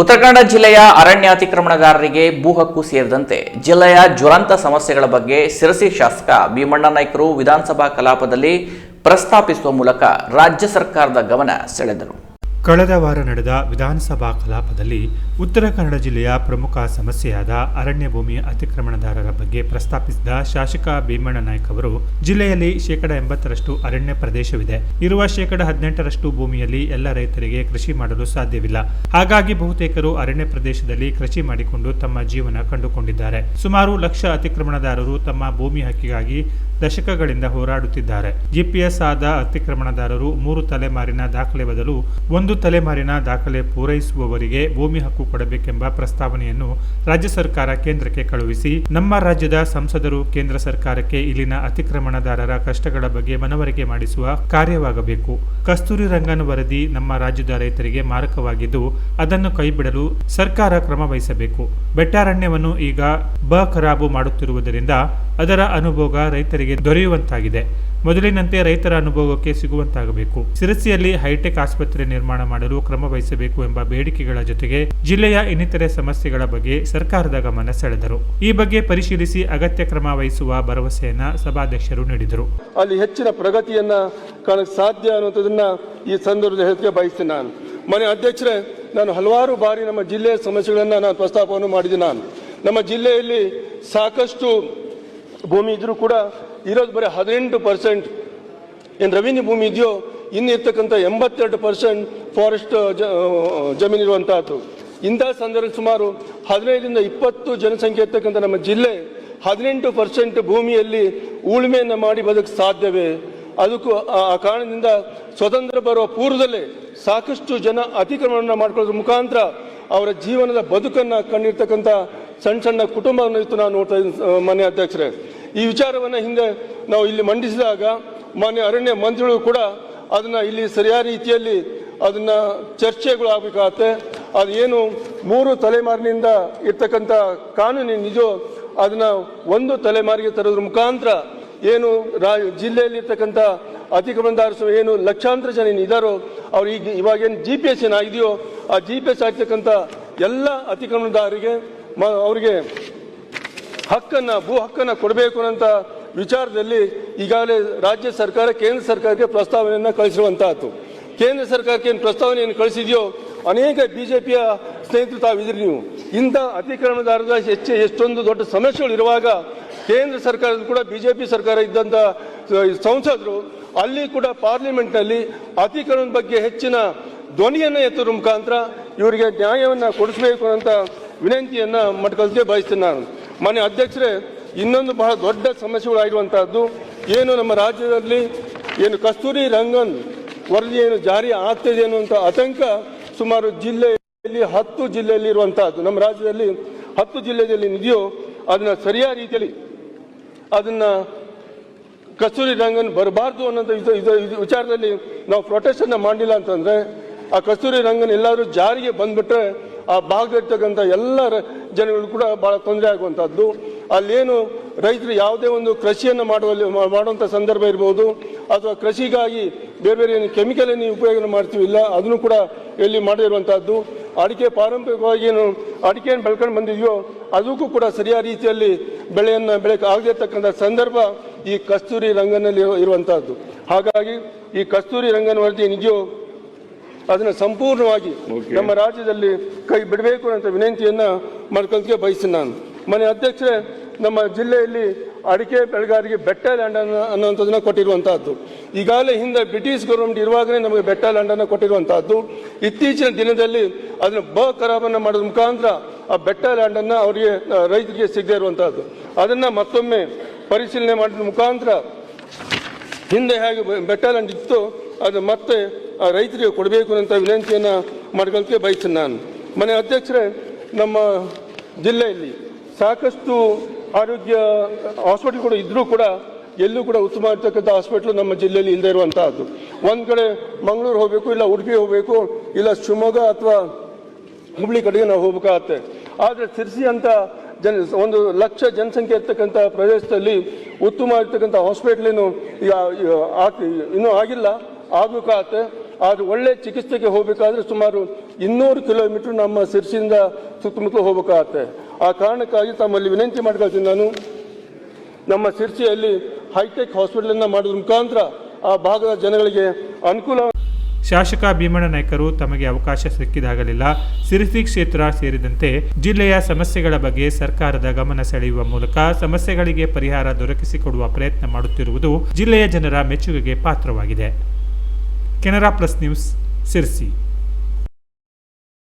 ಉತ್ತರ ಕನ್ನಡ ಜಿಲ್ಲೆಯ ಅರಣ್ಯ ಅತಿಕ್ರಮಣಗಾರರಿಗೆ ಭೂ ಹಕ್ಕು ಸೇರಿದಂತೆ ಜಿಲ್ಲೆಯ ಜ್ವಲಂತ ಸಮಸ್ಯೆಗಳ ಬಗ್ಗೆ ಸಿರಸಿ ಶಾಸಕ ಭೀಮಣ್ಣ ನಾಯ್ಕರು ವಿಧಾನಸಭಾ ಕಲಾಪದಲ್ಲಿ ಪ್ರಸ್ತಾಪಿಸುವ ಮೂಲಕ ರಾಜ್ಯ ಸರ್ಕಾರದ ಗಮನ ಸೆಳೆದರು. ಕಳೆದ ವಾರ ನಡೆದ ವಿಧಾನಸಭಾ ಕಲಾಪದಲ್ಲಿ ಉತ್ತರ ಕನ್ನಡ ಜಿಲ್ಲೆಯ ಪ್ರಮುಖ ಸಮಸ್ಯೆಯಾದ ಅರಣ್ಯ ಭೂಮಿ ಅತಿಕ್ರಮಣದಾರರ ಬಗ್ಗೆ ಪ್ರಸ್ತಾಪಿಸಿದ ಶಾಸಕ ಭೀಮಣ್ಣ ನಾಯ್ಕ ಅವರು, ಜಿಲ್ಲೆಯಲ್ಲಿ ಶೇಕಡ ಎಂಬತ್ತರಷ್ಟು ಅರಣ್ಯ ಪ್ರದೇಶವಿದೆ. ಇರುವ ಶೇಕಡ ಹದಿನೆಂಟರಷ್ಟು ಭೂಮಿಯಲ್ಲಿ ಎಲ್ಲ ರೈತರಿಗೆ ಕೃಷಿ ಮಾಡಲು ಸಾಧ್ಯವಿಲ್ಲ. ಹಾಗಾಗಿ ಬಹುತೇಕರು ಅರಣ್ಯ ಪ್ರದೇಶದಲ್ಲಿ ಕೃಷಿ ಮಾಡಿಕೊಂಡು ತಮ್ಮ ಜೀವನ ಕಂಡುಕೊಂಡಿದ್ದಾರೆ. ಸುಮಾರು ಲಕ್ಷ ಅತಿಕ್ರಮಣದಾರರು ತಮ್ಮ ಭೂಮಿ ಹಕ್ಕಿಗಾಗಿ ದಶಕಗಳಿಂದ ಹೋರಾಡುತ್ತಿದ್ದಾರೆ. ಜಿಪಿಎಸ್ ಆದ ಅತಿಕ್ರಮಣದಾರರು ಮೂರು ತಲೆಮಾರಿನ ದಾಖಲೆ ಬದಲು ಒಂದು ತಲೆಮಾರಿನ ದಾಖಲೆ ಪೂರೈಸುವವರಿಗೆ ಭೂಮಿ ಹಕ್ಕು ಕೊಡಬೇಕೆಂಬ ಪ್ರಸ್ತಾವನೆಯನ್ನು ರಾಜ್ಯ ಸರ್ಕಾರ ಕೇಂದ್ರಕ್ಕೆ ಕಳುಹಿಸಿ, ನಮ್ಮ ರಾಜ್ಯದ ಸಂಸದರು ಕೇಂದ್ರ ಸರ್ಕಾರಕ್ಕೆ ಇಲ್ಲಿನ ಅತಿಕ್ರಮಣದಾರರ ಕಷ್ಟಗಳ ಬಗ್ಗೆ ಮನವರಿಕೆ ಮಾಡಿಸುವ ಕಾರ್ಯವಾಗಬೇಕು. ಕಸ್ತೂರಿ ರಂಗನ್ ವರದಿ ನಮ್ಮ ರಾಜ್ಯದ ರೈತರಿಗೆ ಮಾರಕವಾಗಿದ್ದು, ಅದನ್ನು ಕೈಬಿಡಲು ಸರ್ಕಾರ ಕ್ರಮ ವಹಿಸಬೇಕು. ಬೆಟ್ಟಾರಣ್ಯವನ್ನು ಈಗ ಬ ಖರಾಬು ಮಾಡುತ್ತಿರುವುದರಿಂದ ಅದರ ಅನುಭೋಗ ರೈತರಿಗೆ ದೊರೆಯುವಂತಾಗಿದೆ. ಮೊದಲಿನಂತೆ ರೈತರ ಅನುಭವಕ್ಕೆ ಸಿಗುವಂತಾಗಬೇಕು. ಸಿರಸಿಯಲ್ಲಿ ಹೈಟೆಕ್ ಆಸ್ಪತ್ರೆ ನಿರ್ಮಾಣ ಮಾಡಲು ಕ್ರಮ ವಹಿಸಬೇಕು ಎಂಬ ಬೇಡಿಕೆಗಳ ಜೊತೆಗೆ ಜಿಲ್ಲೆಯ ಇನ್ನಿತರೆ ಸಮಸ್ಯೆಗಳ ಬಗ್ಗೆ ಸರ್ಕಾರದ ಗಮನ ಸೆಳೆದರು. ಈ ಬಗ್ಗೆ ಪರಿಶೀಲಿಸಿ ಅಗತ್ಯ ಕ್ರಮ ವಹಿಸುವ ಭರವಸೆಯನ್ನ ಸಭಾಧ್ಯಕ್ಷರು ನೀಡಿದರು. ಅಲ್ಲಿ ಹೆಚ್ಚಿನ ಪ್ರಗತಿಯನ್ನ ಕಾಣಕ್ಕೆ ಸಾಧ್ಯ ಅನ್ನೋಂಥದ್ದನ್ನ ಈ ಸಂದರ್ಭದಲ್ಲಿ ಬಯಸ್ತೀನಿ ನಾನು. ಮನೆ ಅಧ್ಯಕ್ಷರೇ, ನಾನು ಹಲವಾರು ಬಾರಿ ನಮ್ಮ ಜಿಲ್ಲೆಯ ಸಮಸ್ಯೆಗಳನ್ನು ನಾನು ಪ್ರಸ್ತಾಪವನ್ನು ಮಾಡಿದ್ದೀನಿ ನಾನು. ನಮ್ಮ ಜಿಲ್ಲೆಯಲ್ಲಿ ಸಾಕಷ್ಟು ಭೂಮಿ ಇದ್ರೂ ಕೂಡ ಇರೋದು ಬರೀ ಹದಿನೆಂಟು ಪರ್ಸೆಂಟ್ ಏನು ರೆವಿನ್ಯೂ ಭೂಮಿ ಇದೆಯೋ, ಇನ್ನು ಇರ್ತಕ್ಕಂಥ ಎಂಬತ್ತೆರಡು ಪರ್ಸೆಂಟ್ ಫಾರೆಸ್ಟ್ ಜಮೀನು ಇರುವಂತಹದ್ದು. ಇಂಥ ಸಂದರ್ಭದಲ್ಲಿ ಸುಮಾರು ಹದಿನೈದರಿಂದ ಇಪ್ಪತ್ತು ಜನಸಂಖ್ಯೆ ಇರ್ತಕ್ಕಂಥ ನಮ್ಮ ಜಿಲ್ಲೆ ಹದಿನೆಂಟು ಪರ್ಸೆಂಟ್ ಭೂಮಿಯಲ್ಲಿ ಉಳುಮೆಯನ್ನು ಮಾಡಿ ಬದುಕು ಸಾಧ್ಯವೇ? ಅದಕ್ಕೂ, ಆ ಆ ಕಾರಣದಿಂದ ಸ್ವತಂತ್ರ ಬರುವ ಪೂರ್ವದಲ್ಲೇ ಸಾಕಷ್ಟು ಜನ ಅತಿಕ್ರಮಣವನ್ನು ಮಾಡಿಕೊಳ್ಳೋದ್ರ ಮುಖಾಂತರ ಅವರ ಜೀವನದ ಬದುಕನ್ನು ಕಂಡಿರ್ತಕ್ಕಂಥ ಸಣ್ಣ ಸಣ್ಣ ಕುಟುಂಬವನ್ನು ಇತ್ತು ನಾನು ನೋಡ್ತಾ ಇದ್ದೀನಿ ಮಾನ್ಯ ಅಧ್ಯಕ್ಷರೇ. ಈ ವಿಚಾರವನ್ನು ಹಿಂದೆ ನಾವು ಇಲ್ಲಿ ಮಂಡಿಸಿದಾಗ ಮಾನ್ಯ ಅರಣ್ಯ ಮಂತ್ರಿಗಳು ಕೂಡ ಅದನ್ನು ಇಲ್ಲಿ ಸರಿಯಾದ ರೀತಿಯಲ್ಲಿ ಅದನ್ನು ಚರ್ಚೆಗಳು ಆಗಬೇಕಾಗತ್ತೆ. ಅದು ಏನು ಮೂರು ತಲೆಮಾರಿನಿಂದ ಇರ್ತಕ್ಕಂಥ ಕಾನೂನು ನಿಜ ಅದನ್ನು ಒಂದು ತಲೆಮಾರಿಗೆ ತರೋದ್ರ ಮುಖಾಂತರ ಏನು ರಾ, ಜಿಲ್ಲೆಯಲ್ಲಿರ್ತಕ್ಕಂಥ ಇರ್ತಕ್ಕಂಥ ಅತಿಕ್ರಮಣದಾರ ಏನು ಲಕ್ಷಾಂತರ ಜನ ಇದ್ದಾರೋ ಅವ್ರು ಈಗ ಇವಾಗೇನು ಜಿ ಪಿ ಎಸ್ ಏನಾಗಿದೆಯೋ ಆ ಜಿ ಪಿ ಎಸ್ ಆಗ್ತಕ್ಕಂಥ ಎಲ್ಲ ಅತಿಕ್ರಮಣದಾರರಿಗೆ ಅವರಿಗೆ ಹಕ್ಕನ್ನು, ಭೂ ಹಕ್ಕನ್ನು ಕೊಡಬೇಕು ಅನ್ನೋಂಥ ವಿಚಾರದಲ್ಲಿ ಈಗಾಗಲೇ ರಾಜ್ಯ ಸರ್ಕಾರ, ಕೇಂದ್ರ ಸರ್ಕಾರಕ್ಕೆ ಪ್ರಸ್ತಾವನೆಯನ್ನು ಕಳಿಸಿರುವಂತಹದ್ದು ಕೇಂದ್ರ ಸರ್ಕಾರಕ್ಕೆ ಏನು ಪ್ರಸ್ತಾವನೆಯನ್ನು ಕಳಿಸಿದೆಯೋ, ಅನೇಕ ಬಿ ಜೆ ಪಿಯ ಸ್ನೇಹಿತರು ತಾವಿದ್ರಿ ನೀವು. ಇಂಥ ಅತಿಕ್ರಮಣದಾರದ ಹೆಚ್ಚು ಎಷ್ಟೊಂದು ದೊಡ್ಡ ಸಮಸ್ಯೆಗಳು ಇರುವಾಗ ಕೇಂದ್ರ ಸರ್ಕಾರದ ಕೂಡ ಬಿ ಜೆ ಪಿ ಸರ್ಕಾರ ಇದ್ದಂಥ ಸಂಸದರು ಅಲ್ಲಿ ಕೂಡ ಪಾರ್ಲಿಮೆಂಟ್ನಲ್ಲಿ ಅತಿಕ್ರಮಣದ ಬಗ್ಗೆ ಹೆಚ್ಚಿನ ಧ್ವನಿಯನ್ನು ಎತ್ತುವ ಮುಖಾಂತರ ಇವರಿಗೆ ನ್ಯಾಯವನ್ನು ಕೊಡಿಸಬೇಕು ಅಂತ ವಿನಂತಿಯನ್ನು ಮಾಡ್ಕೊಳ್ತೇ ಬಯಸ್ತೇನೆ ನಾನು. ಮನೆ ಅಧ್ಯಕ್ಷರೇ, ಇನ್ನೊಂದು ಬಹಳ ದೊಡ್ಡ ಸಮಸ್ಯೆಗಳಾಗಿರುವಂಥದ್ದು ಏನು ನಮ್ಮ ರಾಜ್ಯದಲ್ಲಿ ಏನು ಕಸ್ತೂರಿ ರಂಗನ್ ವರದಿ ಏನು ಜಾರಿ ಆಗ್ತಿದೆ ಅನ್ನುವಂಥ ಆತಂಕ ಸುಮಾರು ಜಿಲ್ಲೆಯಲ್ಲಿ ಹತ್ತು ಜಿಲ್ಲೆಯಲ್ಲಿ ಇರುವಂತಹದ್ದು. ನಮ್ಮ ರಾಜ್ಯದಲ್ಲಿ ಹತ್ತು ಜಿಲ್ಲೆಯಲ್ಲಿ ಇದೆಯೋ, ಅದನ್ನ ಸರಿಯಾದ ರೀತಿಯಲ್ಲಿ ಅದನ್ನ ಕಸ್ತೂರಿ ರಂಗನ್ ಬರಬಾರ್ದು ಅನ್ನೋಂಥ ವಿಚಾರದಲ್ಲಿ ನಾವು ಪ್ರೊಟೆಸ್ಟ್ ಮಾಡಲಿಲ್ಲ ಮಾಡಿಲ್ಲ ಅಂತಂದ್ರೆ, ಆ ಕಸ್ತೂರಿ ರಂಗನ್ ಎಲ್ಲಾದ್ರೂ ಜಾರಿಗೆ ಬಂದ್ಬಿಟ್ರೆ ಆ ಭಾಗದಲ್ಲಿರ್ತಕ್ಕಂಥ ಎಲ್ಲ ಜನಗಳು ಕೂಡ ಭಾಳ ತೊಂದರೆ ಆಗುವಂಥದ್ದು. ಅಲ್ಲೇನು ರೈತರು ಯಾವುದೇ ಒಂದು ಕೃಷಿಯನ್ನು ಮಾಡುವಲ್ಲಿ ಮಾಡುವಂಥ ಸಂದರ್ಭ ಇರ್ಬೋದು, ಅಥವಾ ಕೃಷಿಗಾಗಿ ಬೇರೆ ಬೇರೆ ಏನು ಕೆಮಿಕಲ್ ಏನು ಉಪಯೋಗ ಮಾಡ್ತೀವಿಲ್ಲ ಅದನ್ನು ಕೂಡ ಎಲ್ಲಿ ಮಾಡಿರುವಂಥದ್ದು ಅಡಿಕೆ ಪಾರಂಪರಿಕವಾಗಿ ಏನು ಅಡಿಕೆಯನ್ನು ಬೆಳ್ಕೊಂಡು ಬಂದಿದೆಯೋ, ಅದಕ್ಕೂ ಕೂಡ ಸರಿಯಾದ ರೀತಿಯಲ್ಲಿ ಬೆಳೆಯನ್ನು ಬೆಳೆ ಆಗದೇ ಇರ್ತಕ್ಕಂಥ ಸಂದರ್ಭ ಈ ಕಸ್ತೂರಿ ರಂಗನಲ್ಲಿ ಇರುವಂಥದ್ದು. ಹಾಗಾಗಿ ಈ ಕಸ್ತೂರಿ ರಂಗನ ವರದಿ ಏನಿದೆಯೋ ಅದನ್ನು ಸಂಪೂರ್ಣವಾಗಿ ನಮ್ಮ ರಾಜ್ಯದಲ್ಲಿ ಕೈ ಬಿಡಬೇಕು ಅಂತ ವಿನಂತಿಯನ್ನ ಮಾಡ್ಕೊಳ್ಳೋಕೆ ಬಯಸ್ತೀನಿ ನಾನು. ಮನೆ ಅಧ್ಯಕ್ಷರೇ ನಮ್ಮ ಜಿಲ್ಲೆಯಲ್ಲಿ ಅಡಿಕೆ ಬೆಳೆಗಾರಿಗೆ ಬೆಟ್ಟ ಲ್ಯಾಂಡ್ ಅನ್ನು ಅನ್ನುವಂಥದ್ದನ್ನ ಕೊಟ್ಟಿರುವಂತಹದ್ದು. ಈಗಾಗಲೇ ಹಿಂದೆ ಬ್ರಿಟಿಷ್ ಗೌರ್ಮೆಂಟ್ ಇರುವಾಗಲೇ ನಮಗೆ ಬೆಟ್ಟ ಲ್ಯಾಂಡ್ ಅನ್ನ ಕೊಟ್ಟಿರುವಂತಹದ್ದು. ಇತ್ತೀಚಿನ ದಿನದಲ್ಲಿ ಅದನ್ನು ಬ ಖರಾಬನ್ನು ಮಾಡೋದ್ರ ಮುಖಾಂತರ ಆ ಬೆಟ್ಟ ಲ್ಯಾಂಡ್ ಅನ್ನ ಅವರಿಗೆ ರೈತರಿಗೆ ಸಿಗದೇ ಇರುವಂತಹದ್ದು. ಅದನ್ನ ಮತ್ತೊಮ್ಮೆ ಪರಿಶೀಲನೆ ಮಾಡಿದ ಮುಖಾಂತರ ಹಿಂದೆ ಹೇಗೆ ಬೆಟ್ಟ ಲ್ಯಾಂಡ್ ಇತ್ತು ಅದು ಮತ್ತೆ ರೈತರಿಗೆ ಕೊಡಬೇಕು ಅಂತ ವಿನಂತಿಯನ್ನು ಮಾಡ್ಕೊಳ್ಳೋಕೆ ಬಯಸ್ತೀನಿ ನಾನು. ಮನೆ ಅಧ್ಯಕ್ಷರೇ, ನಮ್ಮ ಜಿಲ್ಲೆಯಲ್ಲಿ ಸಾಕಷ್ಟು ಆರೋಗ್ಯ ಹಾಸ್ಪಿಟಲ್ಗಳು ಇದ್ದರೂ ಕೂಡ ಎಲ್ಲೂ ಕೂಡ ಉತ್ತಮ ಇರ್ತಕ್ಕಂಥ ಹಾಸ್ಪಿಟ್ಲು ನಮ್ಮ ಜಿಲ್ಲೆಯಲ್ಲಿ ಇಲ್ಲದೆ ಇರುವಂತಹದ್ದು. ಒಂದು ಕಡೆ ಮಂಗಳೂರು ಹೋಗಬೇಕು, ಇಲ್ಲ ಉಡುಪಿ ಹೋಗಬೇಕು, ಇಲ್ಲ ಶಿವಮೊಗ್ಗ ಅಥವಾ ಹುಬ್ಳಿ ಕಡೆಗೆ ನಾವು ಹೋಗ್ಬೇಕಾಗತ್ತೆ. ಆದರೆ ಸಿರ್ಸಿ ಅಂತ ಜನ, ಒಂದು ಲಕ್ಷ ಜನಸಂಖ್ಯೆ ಇರ್ತಕ್ಕಂಥ ಪ್ರದೇಶದಲ್ಲಿ ಉತ್ತಮ ಇರ್ತಕ್ಕಂಥ ಹಾಸ್ಪಿಟ್ಲೇನು ಇನ್ನೂ ಆಗಿಲ್ಲ, ಆಗಬೇಕಾಗತ್ತೆ. ಆದರೆ ಒಳ್ಳೆ ಚಿಕಿತ್ಸೆಗೆ ಹೋಗಬೇಕಾದ್ರೆ ಸುಮಾರು ಇನ್ನೂರು ಕಿಲೋಮೀಟರ್ ನಮ್ಮ ಸಿರ್ಸಿಯಿಂದ ಸುತ್ತಮುತ್ತಲು ಹೋಗಬೇಕಾಗತ್ತೆ. ಆ ಕಾರಣಕ್ಕಾಗಿ ತಮ್ಮಲ್ಲಿ ವಿನಂತಿ ಮಾಡ್ಕೊಳ್ತೀನಿ ನಾನು. ನಮ್ಮ ಸಿರ್ಸಿಯಲ್ಲಿ ಹೈಟೆಕ್ ಹಾಸ್ಪಿಟಲನ್ನು ಮಾಡೋದ್ರ ಮುಖಾಂತರ ಆ ಭಾಗದ ಜನಗಳಿಗೆ ಅನುಕೂಲ ಶಾಸಕ ಭೀಮಣ್ಣ ನಾಯ್ಕರು ತಮಗೆ ಅವಕಾಶ ಸಿಕ್ಕಿದಾಗಲಿಲ್ಲ. ಸಿರಿಸಿ ಕ್ಷೇತ್ರ ಸೇರಿದಂತೆ ಜಿಲ್ಲೆಯ ಸಮಸ್ಯೆಗಳ ಬಗ್ಗೆ ಸರ್ಕಾರದ ಗಮನ ಸೆಳೆಯುವ ಮೂಲಕ ಸಮಸ್ಯೆಗಳಿಗೆ ಪರಿಹಾರ ದೊರಕಿಸಿಕೊಡುವ ಪ್ರಯತ್ನ ಮಾಡುತ್ತಿರುವುದು ಜಿಲ್ಲೆಯ ಜನರ ಮೆಚ್ಚುಗೆಗೆ ಪಾತ್ರವಾಗಿದೆ. Canara plus news Sirsi